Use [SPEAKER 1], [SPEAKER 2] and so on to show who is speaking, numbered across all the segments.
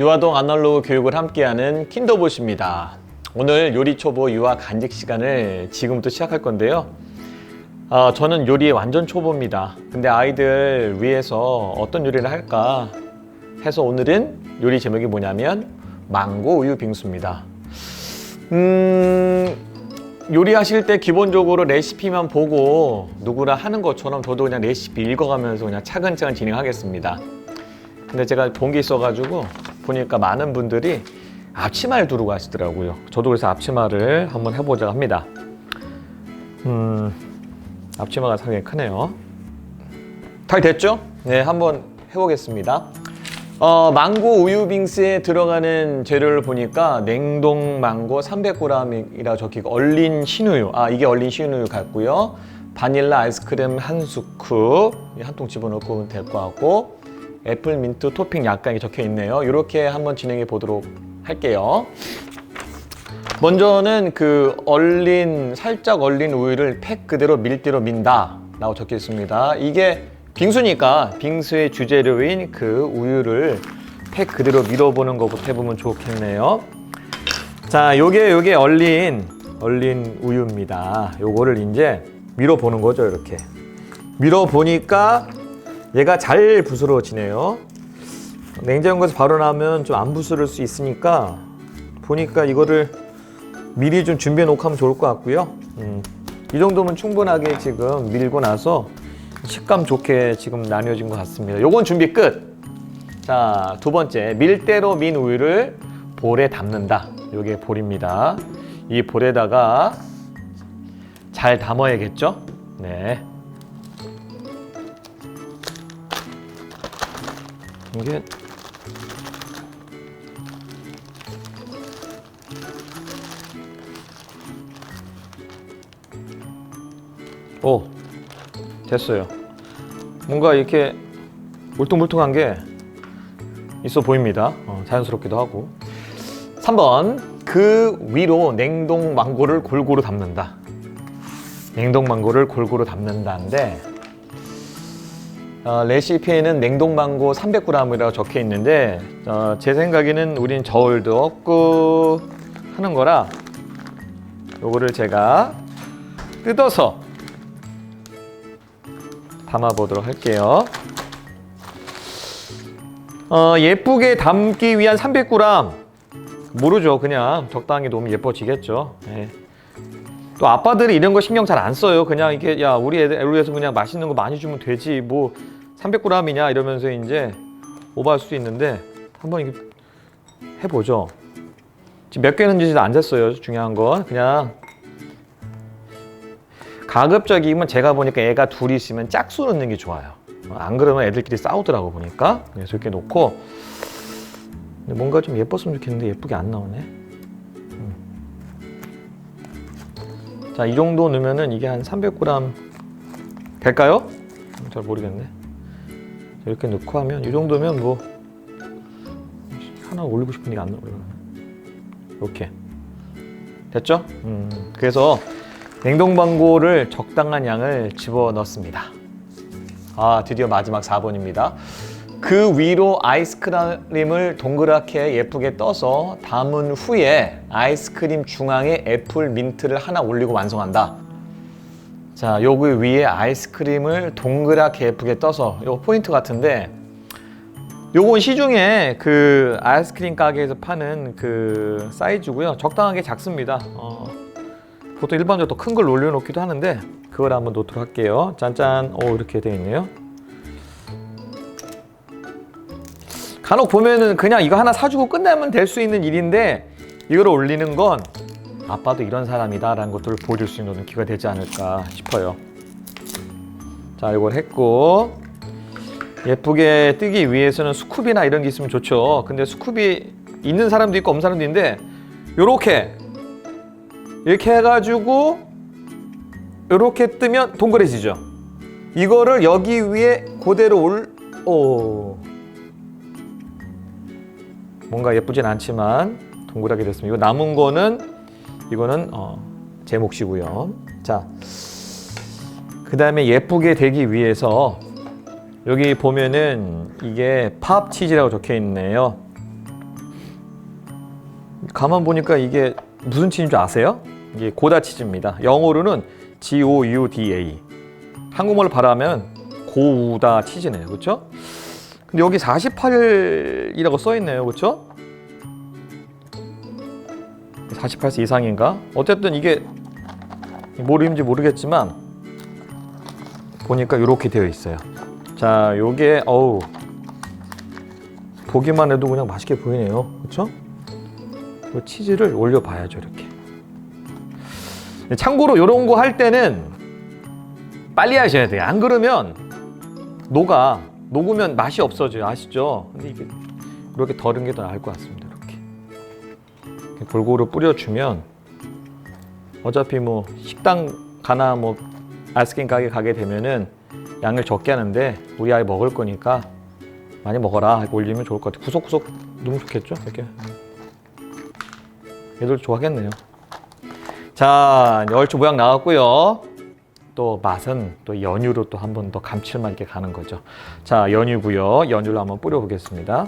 [SPEAKER 1] 유아동 아날로그 교육을 함께하는 킨더봇입니다. 오늘 요리 초보 유아 간직 시간을 지금부터 시작할 건데요. 어, 저는 요리에 완전 초보입니다. 근데 아이들 위해서 어떤 요리를 할까 해서 오늘은 요리 제목이 뭐냐면 망고 우유 빙수입니다. 음, 요리하실 때 기본적으로 레시피만 보고 누구나 하는 것처럼 저도 그냥 레시피 읽어가면서 그냥 차근차근 진행하겠습니다. 근데 제가 본 게 있어가지고 보니까 많은 분들이 앞치마를 두르고 하시더라고요. 저도 그래서 앞치마를 한번 해보자 합니다. 음, 앞치마가 상당히 크네요. 잘 됐죠? 네, 한번 해보겠습니다. 어, 망고 우유 빙스에 들어가는 재료를 보니까 냉동 망고 300g이라 적히고 얼린 신우유. 아, 이게 얼린 신우유 같고요. 바닐라 아이스크림 한 스쿱 한통 집어넣고 될것 같고 애플 민트 토핑 약간 이 적혀 있네요. 이렇게 한번 진행해 보도록 할게요. 먼저는 그 얼린 살짝 얼린 우유를 팩 그대로 밀대로 민다 라고 적혀 있습니다. 이게 빙수니까 빙수의 주재료인 그 우유를 팩 그대로 밀어보는 것부터 해보면 좋겠네요. 자, 요게 요게 얼린 얼린 우유입니다. 요거를 이제 밀어보는 거죠, 이렇게. 밀어보니까 얘가 잘 부스러워지네요 냉장고에서 바로 나오면 좀 안 부스러울 수 있으니까 보니까 이거를 미리 좀 준비해 놓고 하면 좋을 것 같고요 음, 이 정도면 충분하게 지금 밀고 나서 식감 좋게 지금 나뉘어진 것 같습니다 요건 준비 끝! 자, 두 번째 밀대로 민 우유를 볼에 담는다 요게 볼입니다 이 볼에다가 잘 담아야겠죠? 네. 이게 오 됐어요 뭔가 이렇게 울퉁불퉁한 게 있어 보입니다 어, 자연스럽기도 하고 3번 그 위로 냉동 망고를 골고루 담는다 냉동 망고를 골고루 담는다인데 어, 레시피에는 냉동망고 300g이라고 적혀 있는데 어, 제 생각에는 우린 저울도 없고 하는 거라 요거를 제가 뜯어서 담아보도록 할게요. 어, 예쁘게 담기 위한 300g 모르죠. 그냥 적당히 놓으면 예뻐지겠죠. 네. 또 아빠들이 이런 거 신경 잘 안 써요. 그냥 이게 야 우리 애들 LO에서 그냥 맛있는 거 많이 주면 되지 뭐 300g이냐 이러면서 이제 오버할 수도 있는데 한번 이렇게 해보죠. 지금 몇 개는지 안됐어요 중요한 건 그냥 가급적이면 제가 보니까 애가 둘이 있으면 짝수 넣는 게 좋아요. 안 그러면 애들끼리 싸우더라고 보니까 그래서 이렇게 놓고 뭔가 좀 예뻤으면 좋겠는데 예쁘게 안 나오네. 자, 이 정도 넣으면은 이게 한 300g 될까요? 잘 모르겠네. 이렇게 넣고 하면 이 정도면 뭐 하나 올리고 싶은데 안 올라. 이렇게 됐죠? 음, 그래서 냉동방고를 적당한 양을 집어 넣습니다. 아, 드디어 마지막 4번입니다. 그 위로 아이스크림을 동그랗게 예쁘게 떠서 담은 후에 아이스크림 중앙에 애플 민트를 하나 올리고 완성한다. 자, 여기 위에 아이스크림을 동그랗게 예쁘게 떠서 이거 포인트 같은데 요건 시중에 그 아이스크림 가게에서 파는 그 사이즈고요. 적당하게 작습니다. 어, 보통 일반적으로 큰걸 올려놓기도 하는데 그걸 한번 놓도록 할게요. 짠짠. 오 이렇게 되어 있네요. 간혹 보면은 그냥 이거 하나 사주고 끝내면 될 수 있는 일인데 이걸 올리는 건 아빠도 이런 사람이다라는 것들을 보여줄 수 있는 기회가 되지 않을까 싶어요. 자, 이걸 했고 예쁘게 뜨기 위해서는 스쿱이나 이런 게 있으면 좋죠. 근데 스쿱이 있는 사람도 있고 없는 사람도 있는데 요렇게 이렇게 해가지고 요렇게 뜨면 동그래지죠. 이거를 여기 위에 그대로 올 오. 뭔가 예쁘진 않지만 동그랗게 됐습니다. 이거 남은 거는 이거는 어, 제 몫이고요. 자, 그 다음에 예쁘게 되기 위해서 여기 보면은 이게 팝 치즈라고 적혀 있네요. 가만 보니까 이게 무슨 치즈인 줄 아세요? 이게 고다 치즈입니다. 영어로는 G O U D A. 한국말로 발음하면 고우다 치즈네요. 그렇죠? 근데 여기 48이라고 써있네요 그렇죠? 48세 이상인가? 어쨌든 이게 뭘의인지 모르겠지만 보니까 이렇게 되어 있어요 자 요게 어우 보기만 해도 그냥 맛있게 보이네요 그렇죠? 치즈를 올려봐야죠 이렇게 참고로 이런 거 할 때는 빨리 하셔야 돼요 안 그러면 녹아 녹으면 맛이 없어져요. 아시죠? 근데 이게 이렇게 덜은 게 더 나을 것 같습니다. 이렇게. 이렇게 골고루 뿌려주면 어차피 뭐 식당 가나 뭐 아이스크림 가게 가게 되면은 양을 적게 하는데 우리 아이 먹을 거니까 많이 먹어라 올리면 좋을 것 같아요. 구석구석 너무 좋겠죠? 이렇게 얘들 좋아하겠네요. 자, 열초 모양 나왔고요. 또 맛은 또 연유로 또 한 번 더 감칠맛 있게 가는 거죠. 자, 연유고요. 연유를 한 번 뿌려 보겠습니다.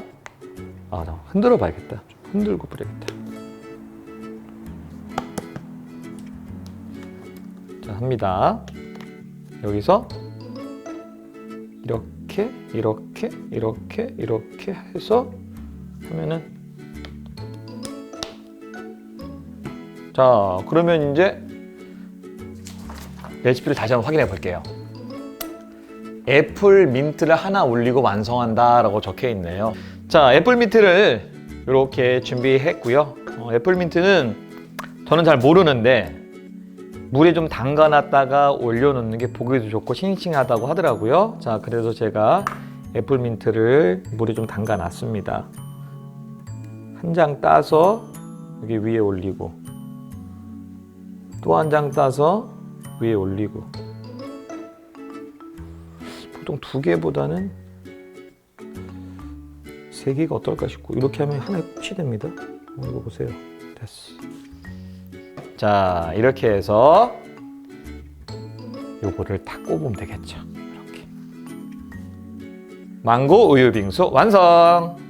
[SPEAKER 1] 아, 나 흔들어 봐야겠다. 흔들고 뿌려야겠다. 자, 합니다. 여기서 이렇게 이렇게 이렇게 이렇게 해서 하면은 자, 그러면 이제 레시피를 다시 한번 확인해 볼게요. 애플 민트를 하나 올리고 완성한다 라고 적혀 있네요. 자, 애플 민트를 이렇게 준비했고요. 어, 애플 민트는 저는 잘 모르는데 물에 좀 담가놨다가 올려놓는 게 보기도 좋고 싱싱하다고 하더라고요. 자, 그래서 제가 애플 민트를 물에 좀 담가놨습니다. 한 장 따서 여기 위에 올리고 또 한 장 따서 위에 올리고 보통 두 개보다는 세 개가 어떨까 싶고 이렇게 하면 하나에 꽂히 됩니다 이거 보세요 됐어 자 이렇게 해서 요거를 탁 꼽으면 되겠죠 이렇게 망고 우유빙수 완성